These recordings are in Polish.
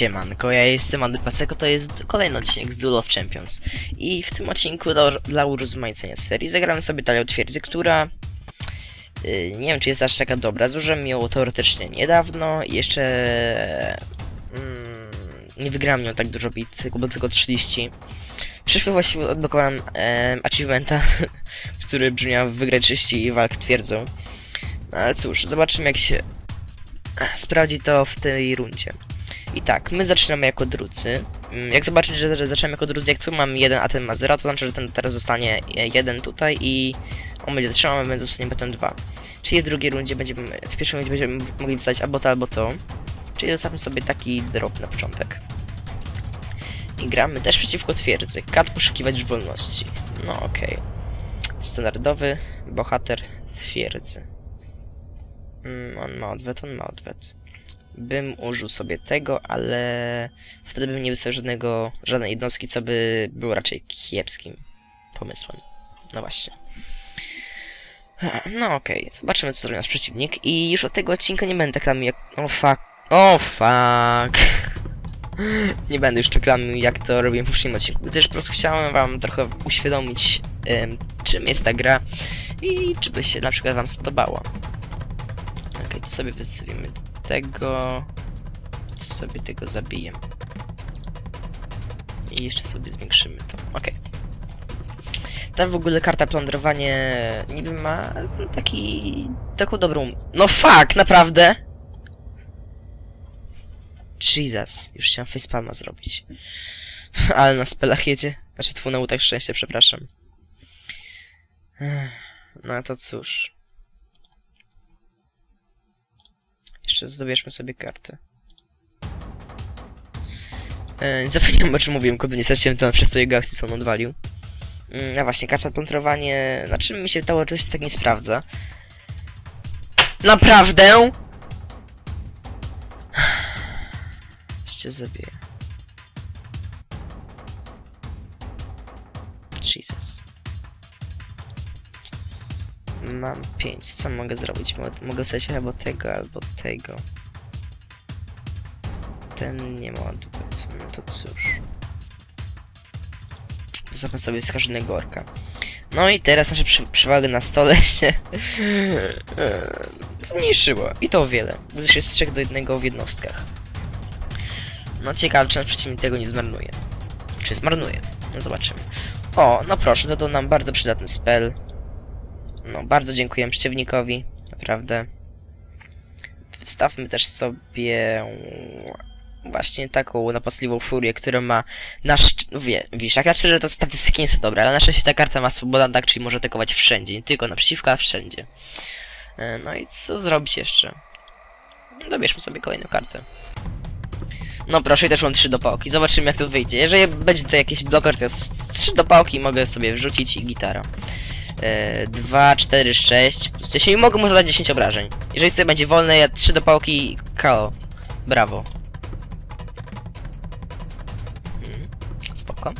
Siemanko, ja jestem Andy Paceko, to jest kolejny odcinek z Duel of Champions. I w tym odcinku dla, dla urozmaicenia serii zagramy sobie talią twierdzy, która... Yy, nie wiem, czy jest aż taka dobra. Zużyłem ją teoretycznie niedawno i jeszcze... Mm, nie wygrałem nią tak dużo bit, bo tylko 30. Przyszły właściwie odblokowałem em, achievementa, który brzmiał wygrać 30 walk twierdzą. No ale cóż, zobaczymy jak się sprawdzi to w tej rundzie. I tak, my zaczynamy jako drudzy. Mm, Jak zobaczycie, że, zaczynamy jako drudzy, jak tu mam jeden, a ten ma 0, to znaczy, że ten teraz zostanie jeden tutaj i on będzie trzymał, a my dostaniemy potem dwa. Czyli w drugiej rundzie będziemy, w pierwszej rundzie będziemy mogli wstać albo to, albo to. Czyli zostawmy sobie taki drop na początek. I gramy też przeciwko twierdzy. Kat poszukiwać wolności. No okej. Standardowy bohater twierdzy. Mm, on ma odwet, on ma odwet. Bym użył sobie tego, ale wtedy bym nie wystawił żadnego, żadnej jednostki, co by było raczej kiepskim pomysłem. No właśnie. No okej, zobaczymy co zrobi nasz przeciwnik i już od tego odcinka nie będę reklamił jak... O fuck. O fuck. nie będę już reklamił jak to robiłem w poprzednim odcinku, gdyż po prostu chciałem wam trochę uświadomić em, czym jest ta gra i czy by się na przykład wam spodobała. Okej, tu sobie wystawimy tego. Sobie tego zabiję. I jeszcze sobie zwiększymy to. Okej. Ta w ogóle karta plądrowanie niby ma taki... taką dobrą... No fuck, naprawdę! Jesus, już chciałem facepalma zrobić. Ale na spelach jedzie. Znaczy, tfu na łutach szczęścia, przepraszam. No to cóż. Jeszcze zdobierzmy sobie kartę. E, zapomniałem o czym mówiłem, kurde, nie straciłem temat przez to jego akcję, co on odwalił. Mm, a właśnie, karta plątrowanie... Na czym mi się teoretycznie tak nie sprawdza? Naprawdę? Jeszcze zabiję. Jesus. Mam 5. Co mogę zrobić? Mo- Mogę sobie albo tego, albo tego. Ten nie ma odbyt. No to cóż. Zostawmy sobie skażonego orka. No i teraz nasza przy na stole się e, zmniejszyła. I to o wiele. Gdyż jest 3 do 1 w jednostkach. No ciekawe, czy nasz przeciwnik tego nie zmarnuje. Czy zmarnuje? No zobaczymy. O, no proszę, to nam bardzo przydatny spell. No, bardzo dziękuję przeciwnikowi, naprawdę. Wstawmy też sobie właśnie taką napastliwą furię, która ma nasz... Wie, wiesz, jak ja szczerze, to statystyki nie są dobre, ale na szczęście ta karta ma swoboda tak, czyli może atakować wszędzie, nie tylko naprzeciwko, a wszędzie. E, No i co zrobić jeszcze? Dobierzmy sobie kolejną kartę. No proszę, też mam trzy dopałki. Zobaczymy jak to wyjdzie. Jeżeli będzie to jakiś bloker, to jest trzy dopałki mogę sobie wrzucić i gitara. E, 2, 4, 6 plus 10 i mogę mu zadać 10 obrażeń. Jeżeli tutaj będzie wolne, ja 3 dopałki KO. Brawo. Mhm, Spoko.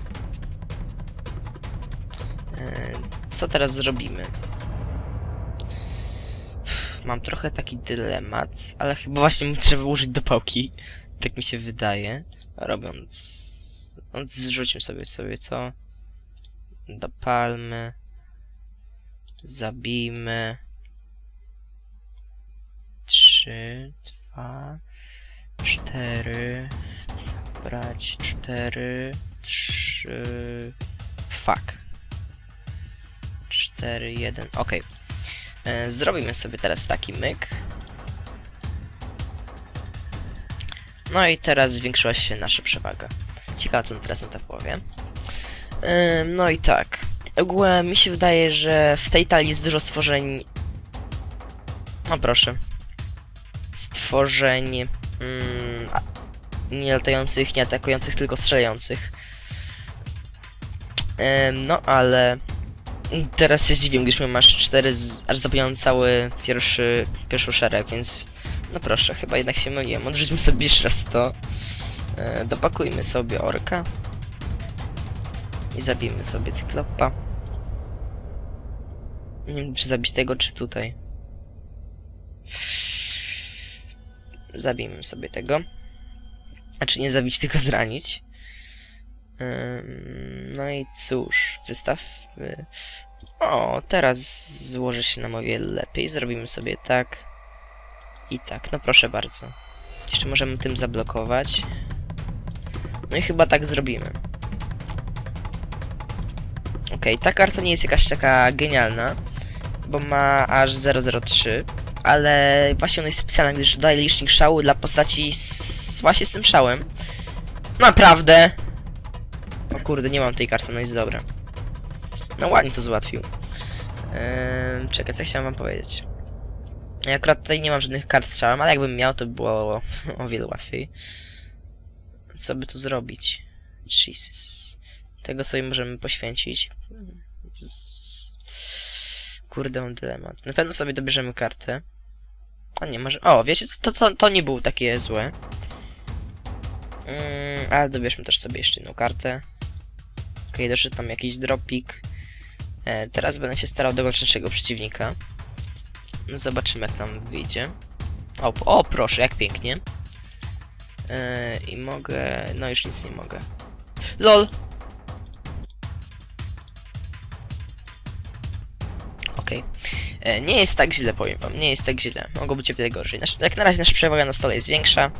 E, Co teraz zrobimy? Mam trochę taki dylemat, ale chyba właśnie trzeba użyć dopałki. Tak mi się wydaje. Robiąc... No, zrzućmy sobie sobie to. Dopalmy. Zabijmy. Trzy, dwa, cztery. Brać cztery, trzy. Fuck. Cztery, jeden. Okej. E, Zrobimy sobie teraz taki myk. No i teraz zwiększyła się nasza przewaga. Ciekawe co teraz na to powie. Ym, No i tak. Ogółem mi się wydaje, że w tej talii jest dużo stworzeń. No proszę. Stworzeń. Mm, nie latających, nie atakujących, tylko strzelających. Ym, no ale. Teraz się zdziwię, gdyż masz 4, z, aż zabiłem cały pierwszy, pierwszy szereg, więc. No proszę, chyba jednak się myliłem. Odrzućmy sobie jeszcze raz to. E, dopakujmy sobie orka. I zabijmy sobie cyklopa. Nie wiem, czy zabić tego, czy tutaj. Zabijmy sobie tego. Znaczy nie zabić, tylko zranić. No i cóż, wystaw. y, O, teraz złoży się nam o wiele lepiej. Zrobimy sobie tak i tak. No proszę bardzo. Jeszcze możemy tym zablokować. No i chyba tak zrobimy. Okej, ta karta nie jest jakaś taka genialna, bo ma aż 003, ale właśnie ona jest specjalna, gdyż daje licznik szału dla postaci z, właśnie z tym szałem. Naprawdę! O kurde, nie mam tej karty, no jest dobra. No ładnie to załatwił. Ehm, czekaj, co chciałem wam powiedzieć. Ja akurat tutaj nie mam żadnych kart z szałem, ale jakbym miał, to by było o wiele łatwiej. Co by tu zrobić? Jesus. Tego sobie możemy poświęcić. Kurde, dylemat. Na pewno sobie dobierzemy kartę. A nie, może... O, wiecie, to, to, to nie było takie złe. Mm, ale dobierzmy też sobie jeszcze jedną kartę. Okej, doszedł tam jakiś dropik. E, teraz będę się starał dogonić naszego przeciwnika. No, Zobaczymy, jak tam wyjdzie. O, o, proszę, jak pięknie. E, I mogę... No, już nic nie mogę. LOL! Okej. E, Nie jest tak źle, powiem wam. Nie jest tak źle. Mogło być o wiele gorzej. Nasz, jak na razie nasza przewaga na stole jest większa.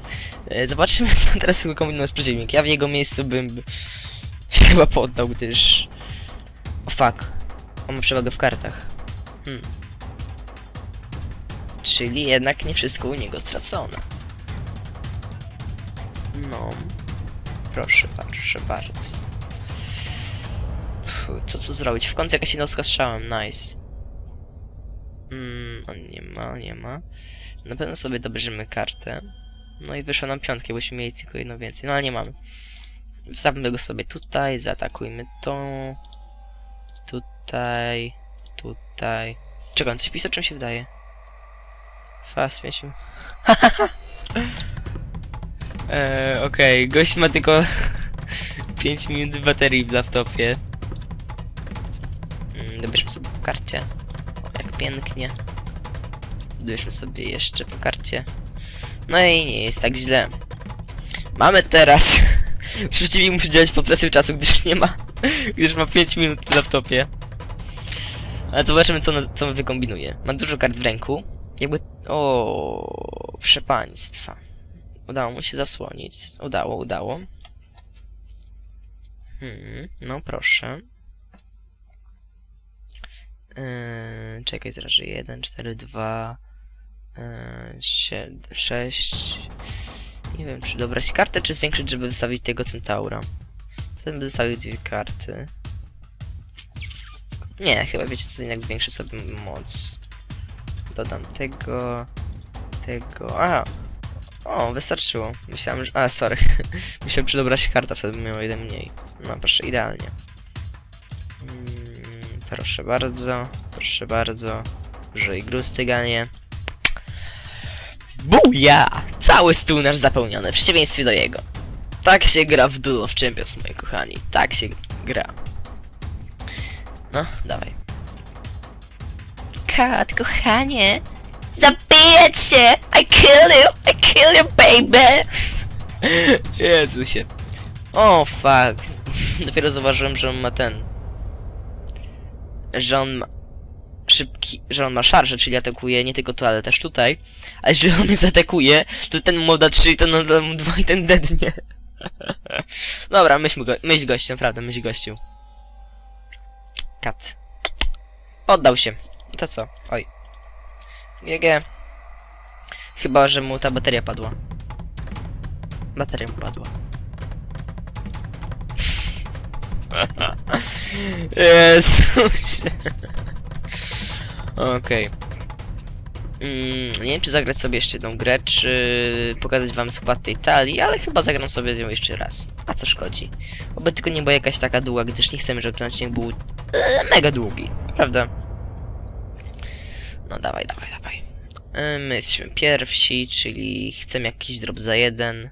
E, Zobaczymy, co teraz wykombinuje z przeciwnik. Ja w jego miejscu bym się chyba poddał, gdyż... O fuck. On ma przewagę w kartach. Hmm. Czyli jednak nie wszystko u niego stracone. No. Proszę, proszę bardzo. Puh, co tu zrobić? W końcu jakaś jednostka strzałem, nice. Mm, on nie ma, nie ma. Na pewno sobie dobierzemy kartę. No i wyszło nam piątkę, bośmy mieli tylko jedno więcej. No ale nie mamy. Wstawmy go sobie tutaj, zaatakujmy tą. Tutaj. Tutaj. On coś pisał, czym się wydaje? Fast, mieliśmy. eee, okej, gość ma tylko 5 minut baterii w laptopie. Mm, dobierzmy sobie po karcie. Pięknie. Dobierzmy sobie jeszcze po karcie. No i nie jest tak źle. Mamy teraz. Przeciwnik musi działać po presji czasu, gdyż nie ma. Gdyż ma 5 minut w laptopie. Ale zobaczymy, co, na, co wykombinuje. Ma dużo kart w ręku. Jakby. O, proszę państwa. Udało mu się zasłonić. Udało, udało. Hmm, no proszę. Yy, czekaj, zaraz, 1, 4, 2, 7, 6. Nie wiem, czy dobrać kartę, czy zwiększyć, żeby wystawić tego centaura. Wtedy bym wystawił dwie karty. Nie, chyba wiecie co, jednak zwiększę sobie moc. Dodam tego, tego, aha. O, wystarczyło. Myślałem, że... A, sorry. Myślałem, że dobrać karta, wtedy bym miał jeden mniej. No, proszę, idealnie. Mm, proszę bardzo, proszę bardzo. Użyj gruz cyganie. Buja! Cały stół nasz zapełniony, w przeciwieństwie do jego. Tak się gra w Duel of Champions, moi kochani. Tak się gra. No, dawaj. Kat, kochanie. Zabiję cię! I kill you! I kill you, baby! Jezusie. O, fuck. Dopiero zauważyłem, że on ma ten... Że on. Szybki... Że on ma szarże, czyli atakuje nie tylko tu, ale też tutaj. A jeżeli on mnie zaatakuje, to ten moda 3 i ten moda 2 i ten dednie. Dobra, myśl, go, myśl gościu, naprawdę, myśl gościu. Kat. Poddał się. To co? Oj. GG. Chyba, że mu ta bateria padła. Bateria mu padła. Jezusie. Okej. Mm, nie wiem, czy zagrać sobie jeszcze jedną grę, czy pokazać wam skład tej talii, ale chyba zagram sobie ją jeszcze raz. A co szkodzi? Oby tylko nie była jakaś taka długa, gdyż nie chcemy, żeby ten odcinek był e, mega długi, prawda? No dawaj, dawaj, dawaj. E, My jesteśmy pierwsi, czyli chcemy jakiś drop za jeden.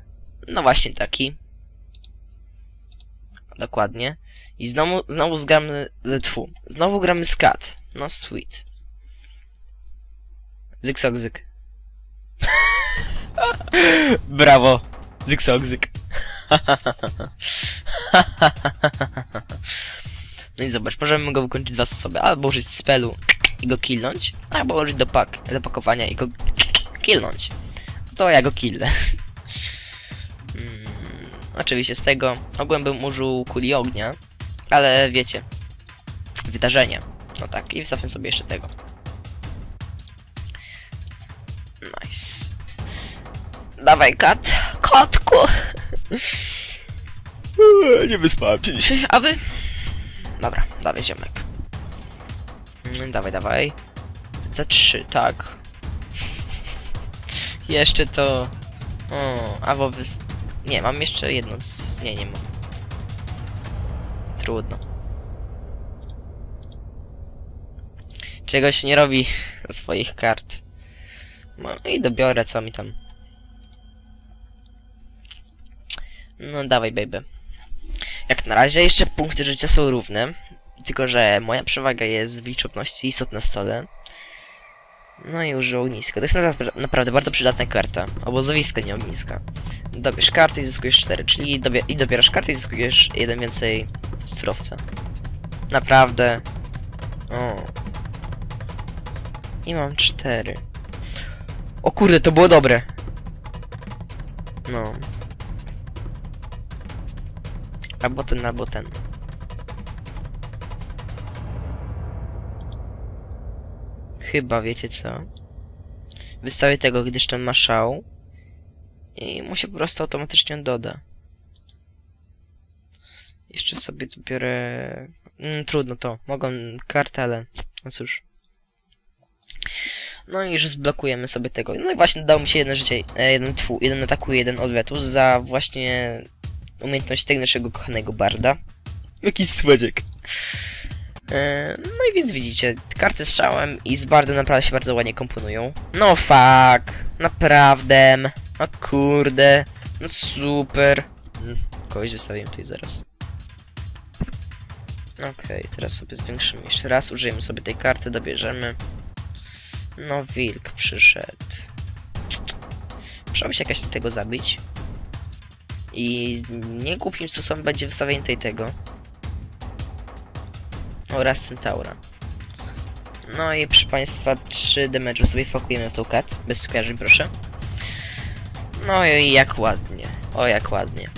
No właśnie taki. Dokładnie. I znowu, znowu zgramy, tfu, znowu gramy skat. No sweet. Zyk sok zyk. Brawo. Zyksokzyk. No i zobacz, możemy go wykończyć dwa sposoby. Albo użyć spelu i go killnąć, albo użyć do, pak, do pakowania i go killnąć. To ja go killę. Mm, oczywiście z tego ogółem bym użył kuli ognia, ale wiecie, wydarzenie. No tak, i wstawię sobie jeszcze tego. Nice. Dawaj, kat. Kotku! Eee, Nie wyspałem się dzisiaj, a wy? Dobra, dawaj ziomek. Mm, Dawaj, dawaj. Za trzy, tak. jeszcze to... O, albo wys... Nie, mam jeszcze jedno z... Nie, nie mam. Trudno. Czegoś nie robi swoich kart. No i dobiorę co mi tam. No dawaj, baby. Jak na razie jeszcze punkty życia są równe. Tylko, że moja przewaga jest w liczebności istot na stole. No i użył ognisko. To jest naprawdę, naprawdę bardzo przydatna karta. Obozowiska, nie ogniska. Dobierz karty i zyskujesz 4, czyli i dobierasz karty i zyskujesz jeden więcej surowca. Naprawdę. O. I mam 4. O kurde, to było dobre. No. Albo ten, albo ten. Chyba wiecie co? Wystawię tego, gdyż ten ma szał. I mu się po prostu automatycznie doda. Jeszcze sobie tu biorę... Mm, trudno to. Mogą kartę, ale... No cóż. No i już zblokujemy sobie tego. No i właśnie dał mi się jeden życie, e, jeden tfu, jeden ataku, jeden odwetu za właśnie umiejętność tego naszego kochanego barda. Jakiś słodziek. E, no i więc widzicie, karty z szałem i z bardem naprawdę się bardzo ładnie komponują. No fuck, naprawdę. O kurde, no super. Mm, Kogoś wystawiłem tutaj zaraz. Okej, teraz sobie zwiększymy jeszcze raz, użyjemy sobie tej karty, dobierzemy. No wilk przyszedł. Musiałby się jakaś tego zabić. I nie głupim sposobem będzie wystawienie tej tego. Oraz Centaura. No i proszę Państwa, 3 damage'u sobie wpakujemy w tą kat. Bez skojarzeń, proszę. No i jak ładnie. O, jak ładnie.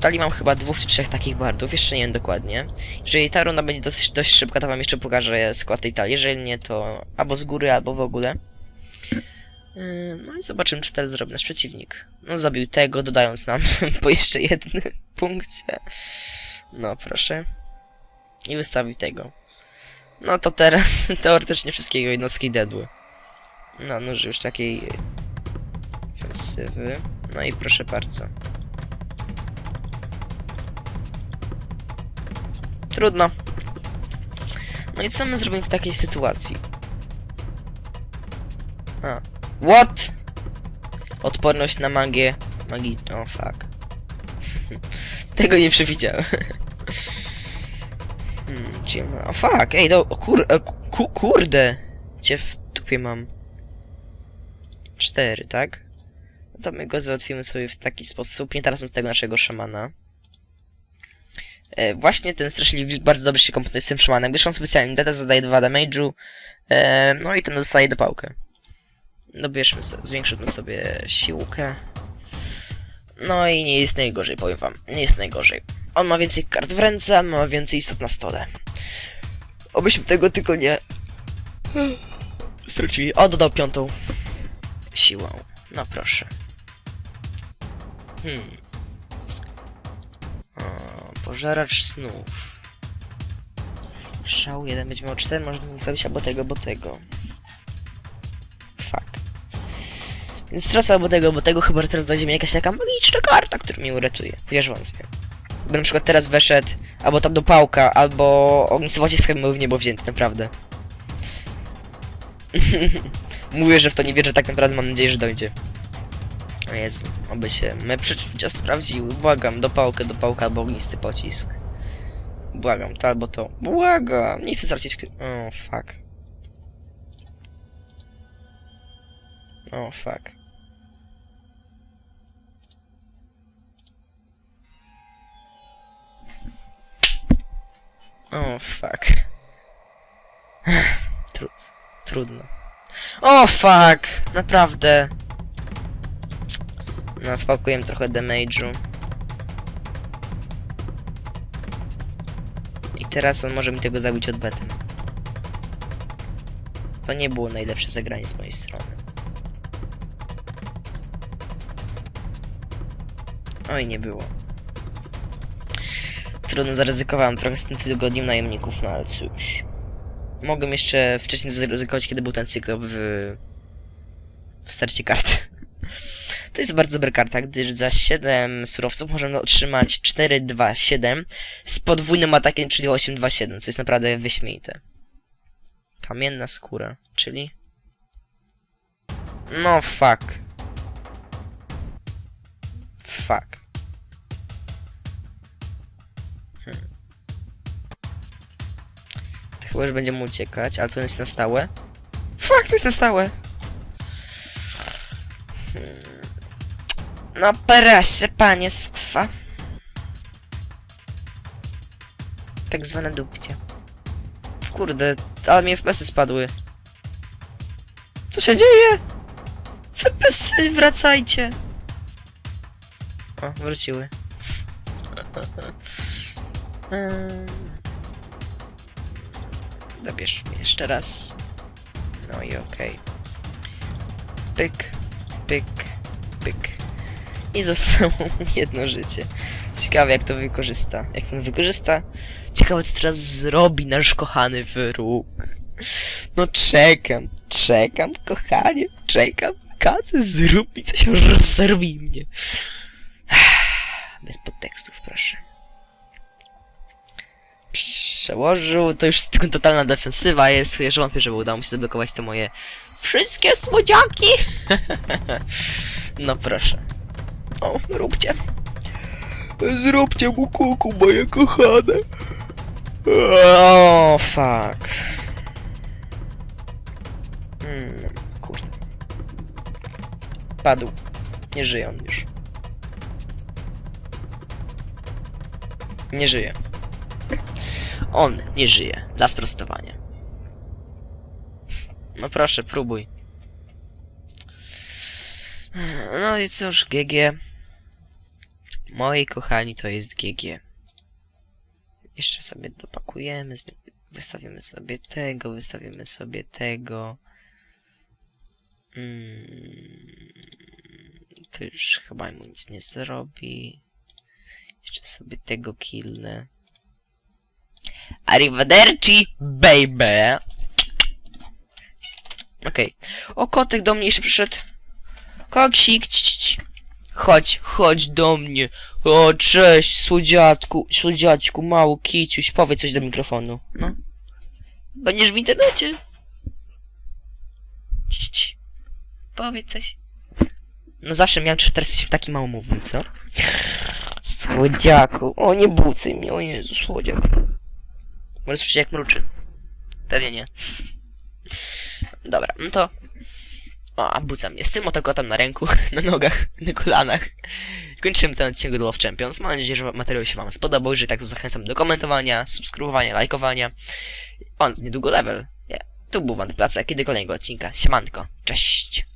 Talii mam chyba dwóch czy trzech takich bardów, jeszcze nie wiem dokładnie. Jeżeli ta runda będzie dosyć, dość szybka, to wam jeszcze pokażę skład tej talii. Jeżeli nie, to albo z góry, albo w ogóle. Yy, No i zobaczymy, czy teraz zrobi nasz przeciwnik. No, zabił tego, dodając nam po jeszcze jednym punkcie. No, proszę. I wystawił tego. No to teraz teoretycznie wszystkie jego jednostki dedły. No, nóż już takiej ofensywy. No i proszę bardzo. Trudno. No i co my zrobimy w takiej sytuacji? A. What? Odporność na magię. Magii. O, fuck. Tego nie przewidziałem. hmm, gdzie. O, fuck, ej, do... O, kur... e, ku, kurde! Cię w dupie mam. Cztery, tak? No to my go załatwimy sobie w taki sposób, nie teraz z tego naszego szamana. E, właśnie ten straszliwy wilk bardzo dobrze się komponuje z tym szamanem, gdyż on specjalnie data zadaje 2 damage'u, e, no i ten dostaje dopałkę. Dobierzmy sobie, zwiększymy sobie siłkę. No i nie jest najgorzej, powiem wam. Nie jest najgorzej. On ma więcej kart w ręce, ma więcej istot na stole. Obyśmy tego tylko nie... Stracili. O, dodał piątą siłą. No proszę. Hmm. Pożeracz snów. Szał jeden będzie miał 4, można zrobić albo tego, albo tego. Fuck. Więc tracę albo tego, bo tego chyba teraz będzie mi jakaś taka magiczna karta, która mnie uratuje. Chociaż wątpię. By na przykład teraz weszedł, albo tam do pałka, albo ognisty pocisk był w niebo wzięty, naprawdę. Mówię, że w to nie wierzę, tak naprawdę mam nadzieję, że dojdzie. Jezu, oby się me przeczucia sprawdziły. Błagam, dopałkę, dopałka albo ognisty pocisk. Błagam, to albo to. Błagam, nie chcę stracić... O, oh, fuck. O, oh, fuck. O, oh, fuck. Trudno. O, oh, fuck! Naprawdę. No, wpakujemy trochę damage'u. I teraz on może mi tego zabić odwetem. To nie było najlepsze zagranie z mojej strony. Oj, nie było. Trudno, zaryzykowałem trochę z tym tygodniem najemników, no ale cóż. Mogłem jeszcze wcześniej zaryzykować, kiedy był ten cykl w... w starcie kart. To jest bardzo dobra karta, gdyż za 7 surowców możemy otrzymać 4, 2, 7 z podwójnym atakiem, czyli 8, 2, 7, co jest naprawdę wyśmienite. Kamienna skóra, czyli... No fuck. Fuck. Hmm. To chyba już będziemy uciekać, ale to jest na stałe. Fuck, to jest na stałe. No proszę państwa. Tak zwane dupcie. Kurde, ale mi FPS-y spadły. Co się dzieje? FPS-y, wracajcie. O, wróciły. Ehm. Dobierz mnie jeszcze raz. No i okej. Pyk, pyk, pyk. I zostało mu jedno życie. Ciekawe jak to wykorzysta. Jak to wykorzysta? Ciekawe co teraz zrobi nasz kochany wróg. No czekam, czekam, kochanie, czekam. Kacy, zrób mi coś, rozerwij mnie. Bez podtekstów, proszę. Przełożył, to już tylko totalna defensywa jest, ja wątpię, żeby udało mi się zablokować te moje wszystkie słodziaki. no proszę. O, róbcie. Zróbcie mu kuku, moje kochane. O, fuck. Hmm, kurde. Padł. Nie żyje on już. Nie żyje. On nie żyje. Dla sprostowania. No proszę, próbuj. No i cóż, GG. Moi kochani, to jest GG. Jeszcze sobie dopakujemy, wystawimy sobie tego, wystawimy sobie tego. Mm, to już chyba mu nic nie zrobi. Jeszcze sobie tego killnę. Arrivederci, baby! Okej. O, kotek do mnie jeszcze przyszedł. Koksik. Chodź, chodź do mnie. O, cześć, słodziatku, słodziaczku, mały kiciuś, powiedz coś do mikrofonu. No. Będziesz w internecie. Ć, ć. Powiedz coś. No zawsze miałem, czy teraz jesteś taki małomówny, co? Słodziaku, o nie bucy mnie, o Jezu, słodziak. Może słyszeć jak mruczy. Pewnie nie. Dobra, no to... O, a buca mnie z tym oto kotem na ręku, na nogach, na kolanach. Kończymy ten odcinek do Love Champions. Mam nadzieję, że materiał się wam spodobał. Jeżeli tak, to zachęcam do komentowania, subskrybowania, lajkowania. On niedługo level. Tu był Wanda Placa, kiedy kolejnego odcinka. Siemanko, cześć!